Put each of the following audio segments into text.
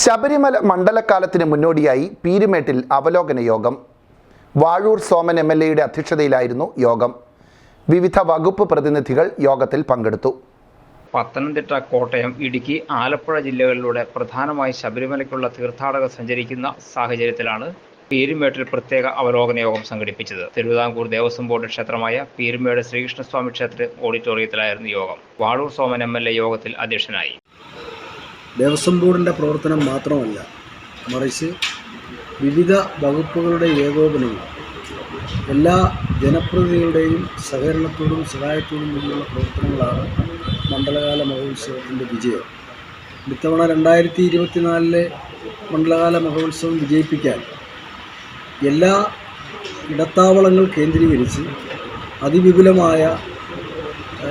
ശബരിമല മണ്ഡലകാലത്തിന് മുന്നോടിയായി പീരുമേട്ടിൽ അവലോകന യോഗം. വാഴൂർ സോമൻ എം എൽ എയുടെ അധ്യക്ഷതയിലായിരുന്നു യോഗം. വിവിധ വകുപ്പ് പ്രതിനിധികൾ യോഗത്തിൽ പങ്കെടുത്തു. പത്തനംതിട്ട കോട്ടയം ഇടുക്കി ആലപ്പുഴ ജില്ലകളിലൂടെ പ്രധാനമായി ശബരിമലയ്ക്കുള്ള തീർത്ഥാടകർ സഞ്ചരിക്കുന്ന സാഹചര്യത്തിലാണ് പീരുമേട്ടിൽ പ്രത്യേക അവലോകന യോഗം സംഘടിപ്പിച്ചത്. തിരുവിതാംകൂർ ദേവസ്വം ബോർഡ് ക്ഷേത്രമായ പീരുമേട് ശ്രീകൃഷ്ണസ്വാമി ക്ഷേത്ര ഓഡിറ്റോറിയത്തിലായിരുന്നു യോഗം. വാഴൂർ സോമൻ എ യോഗത്തിൽ അധ്യക്ഷനായി. ദേവസ്വം ബോർഡിന്റെ പ്രവർത്തനം മാത്രമല്ല മറിച്ച് വിവിധ വകുപ്പുകളുടെ ഏകോപനവും എല്ലാ ജനപ്രതിനിധികളുടെയും സഹകരണത്തോടും സഹായത്തോടും കൂടിയുള്ള പ്രവർത്തനങ്ങളാണ് മണ്ഡലകാല മഹോത്സവത്തിന്റെ വിജയം. ഇത്തവണ രണ്ടായിരത്തി ഇരുപത്തിനാലിലെ മണ്ഡലകാല മഹോത്സവം വിജയിപ്പിക്കാൻ എല്ലാ ഇടത്താവളങ്ങൾ കേന്ദ്രീകരിച്ച് അതിവിപുലമായ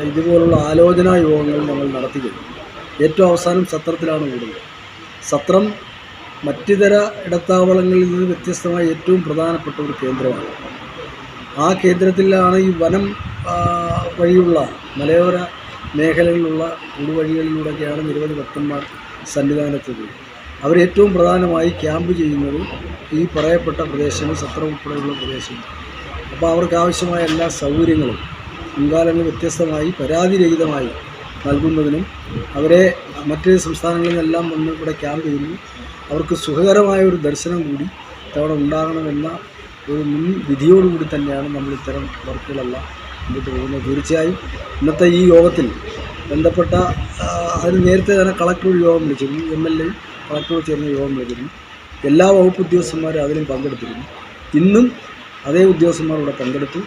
ഇതുപോലുള്ള ആലോചനാ യോഗങ്ങൾ നമ്മൾ നടത്തി കഴിഞ്ഞു ഏറ്റവും അവസാനം സത്രത്തിലാണ് കൂടുന്നത് സത്രം മറ്റിതര ഇടത്താവളങ്ങളിൽ നിന്ന് വ്യത്യസ്തമായ ഏറ്റവും പ്രധാനപ്പെട്ട ഒരു കേന്ദ്രമാണ്. ആ കേന്ദ്രത്തിലാണ് ഈ വനം വഴിയുള്ള മലയോര മേഖലകളിലുള്ള കൂടുവഴികളിലൂടെയൊക്കെയാണ് നിരവധി ഭക്തന്മാർ സന്നിധാനത്തെത്തുന്നത് അവരേറ്റവും പ്രധാനമായി ക്യാമ്പ് ചെയ്യുന്നത് ഈ പറയപ്പെട്ട പ്രദേശങ്ങൾ സത്രം ഉൾപ്പെടെയുള്ള പ്രദേശങ്ങൾ. അപ്പോൾ അവർക്ക് ആവശ്യമായ എല്ലാ സൗകര്യങ്ങളും മുൻകാലങ്ങളിൽ വ്യത്യസ്തമായി പരാതിരഹിതമായി നൽകുന്നതിനും അവരെ മറ്റ് സംസ്ഥാനങ്ങളിൽ നിന്നെല്ലാം വന്ന് ഇവിടെ ക്യാമ്പ് ചെയ്യുന്നു അവർക്ക് സുഖകരമായ ഒരു ദർശനം കൂടി തവണ ഉണ്ടാകണമെന്ന ഒരു മുൻ വിധിയോടുകൂടി തന്നെയാണ് നമ്മൾ ഇത്തരം വർക്കുകളെല്ലാം മുന്നോട്ട് പോകുന്നത്. തീർച്ചയായും ഇന്നത്തെ ഈ യോഗത്തിൽ ബന്ധപ്പെട്ട അതിന് നേരത്തെ തന്നെ കളക്ടർ യോഗം വിളിച്ചിരുന്നു. എം എൽ എ കളക്ടറോട് ചേർന്ന് യോഗം വിളിച്ചിരുന്നു. എല്ലാ വകുപ്പ് ഉദ്യോഗസ്ഥന്മാരും അതിലും പങ്കെടുത്തിരുന്നു. ഇന്നും അതേ ഉദ്യോഗസ്ഥന്മാർ ഇവിടെ പങ്കെടുത്തു.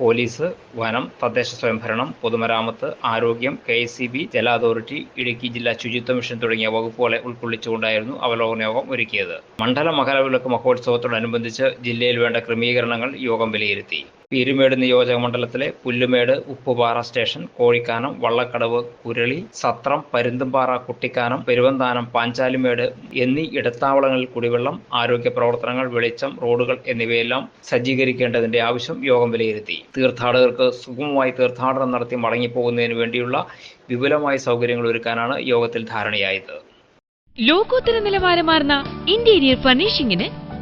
പോലീസ് വനം തദ്ദേശ സ്വയംഭരണം പൊതുമരാമത്ത് ആരോഗ്യം കെ എസ് സി ബി ജല അതോറിറ്റി ഇടുക്കി ജില്ലാ ശുചിത്വ മിഷൻ തുടങ്ങിയ വകുപ്പുകളെ ഉൾക്കൊള്ളിച്ചുകൊണ്ടായിരുന്നു അവലോകന യോഗം ഒരുക്കിയത്. മണ്ഡല മകരവിളക്ക് മഹോത്സവത്തോടനുബന്ധിച്ച് ജില്ലയിൽ വേണ്ട ക്രമീകരണങ്ങൾ യോഗം വിലയിരുത്തി. പീരുമേട് നിയോജക മണ്ഡലത്തിലെ പുല്ലുമേട് ഉപ്പുപാറ സ്റ്റേഷൻ കോഴിക്കാനം വള്ളക്കടവ് കുരളി സത്രം പരുന്തുംപാറ കുട്ടിക്കാനം പെരുവന്താനം പാഞ്ചാലിമേട് എന്നീ ഇടത്താവളങ്ങളിൽ കുടിവെള്ളം ആരോഗ്യ പ്രവർത്തനങ്ങൾ വെളിച്ചം റോഡുകൾ എന്നിവയെല്ലാം സജ്ജീകരിക്കേണ്ടതിന്റെ ആവശ്യം യോഗം വിലയിരുത്തി. തീർത്ഥാടകർക്ക് സുഗമമായി തീർത്ഥാടനം നടത്തി മടങ്ങിപ്പോകുന്നതിന് വേണ്ടിയുള്ള വിപുലമായ സൗകര്യങ്ങൾ ഒരുക്കാനാണ് യോഗത്തിൽ ധാരണയായത്. ലോകോത്തര നിലവാരമാർന്ന interior ഫർണിഷിംഗിന്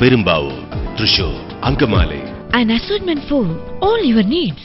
Perumbavoor Thrissur Angamaly an assortment for all your needs.